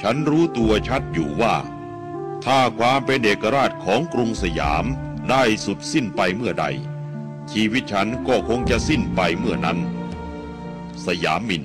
ฉันรู้ตัวชัดอยู่ว่า ถ้าความเป็นเอกราชของกรุงสยามได้สุดสิ้นไปเมื่อใด ชีวิตฉันก็คงจะสิ้นไปเมื่อนั้น สยามมิน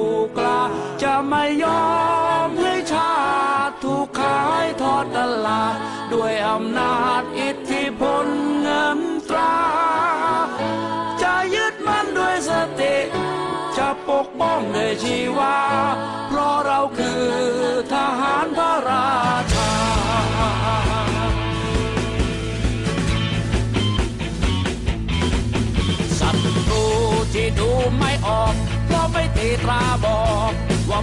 ไม่ยอมให้ชาติถูกขายทอดตลาด ด้วยอำนาจอิทธิพลเงินตรา จะยึดมั่นด้วยสติ จะปกป้องด้วยชีวา เพราะเราคือทหารพระราชาศัตรูที่ดูไม่ออกเพราะไม่ตีตราบอก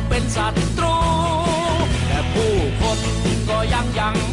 เป็นศัตรูแต่ผู้คนก็ยังยัง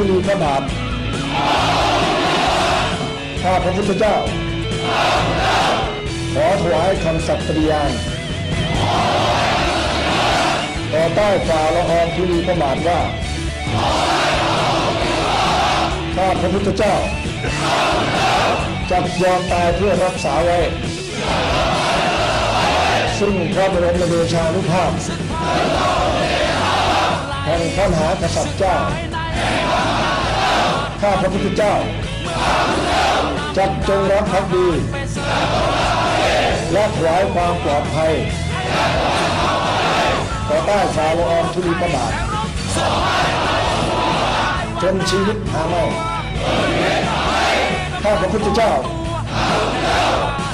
ธุลีพระบาทข้าพระพุทธเจ้า ขอถวายคำสัตย์ปฏิญาณต่อใต้ฝ่าละอองธุลีพระบาทว่า ข้าพระพุทธเจ้าจะยอมตายเพื่อรักษาไว้ ซึ่งพระบรมเดชานุภาพแห่งพระมหากษัตริย์เจ้า ข้าพระพุทธเจ้าจักจงรักภักดี และถวายความปลอดภัยต่อต้ฝ่าลอองธุลีพระบาทจนชีวิตหาไม่ข้าพระพุทธเจ้า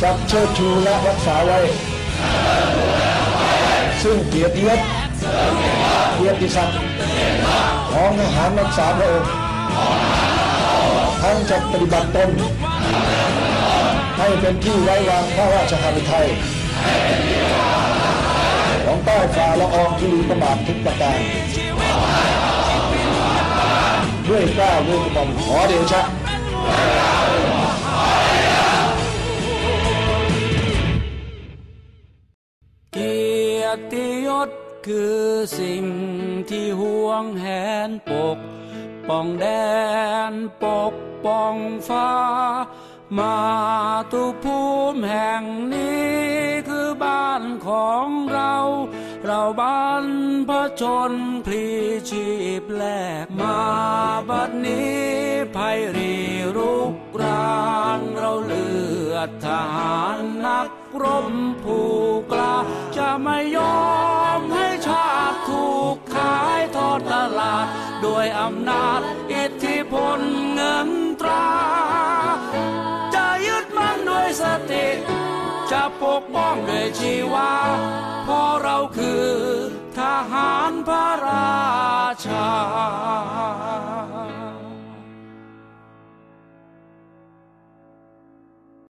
จักเชิดชูและรักษาไว้ ซึ่งเกียรติยศ เกียรติศักดิ์ของทหารรักษาพระองค์ทั้งจะปฏิบัติตนให้เป็นที่ไว้วางพระราชหฤทัยของใต้ฝ่าละอองธุลีพระบาททุกประการด้วยกล้าด้วยกระหม่อมขอเดชะเกียรติยศ คือสิ่งที่ห่วงแหนปก ป้องแดนปกป้องฟ้า มาตุภูมิแห่งนี้คือบ้านของเรา เราบ้านพระชนพลีชีพแลกมาบัดนี้ภัยรีรุกรานเรา ทหารนักรบผู้กล้าจะไม่ยอมให้ชาติถูกขายทอดตลาดด้วยอำนาจอิทธิพลเงินตรา จะยึดมั่นด้วยสติ จะปกป้องด้วยชีวาเพราะเราคือทหารพระราชา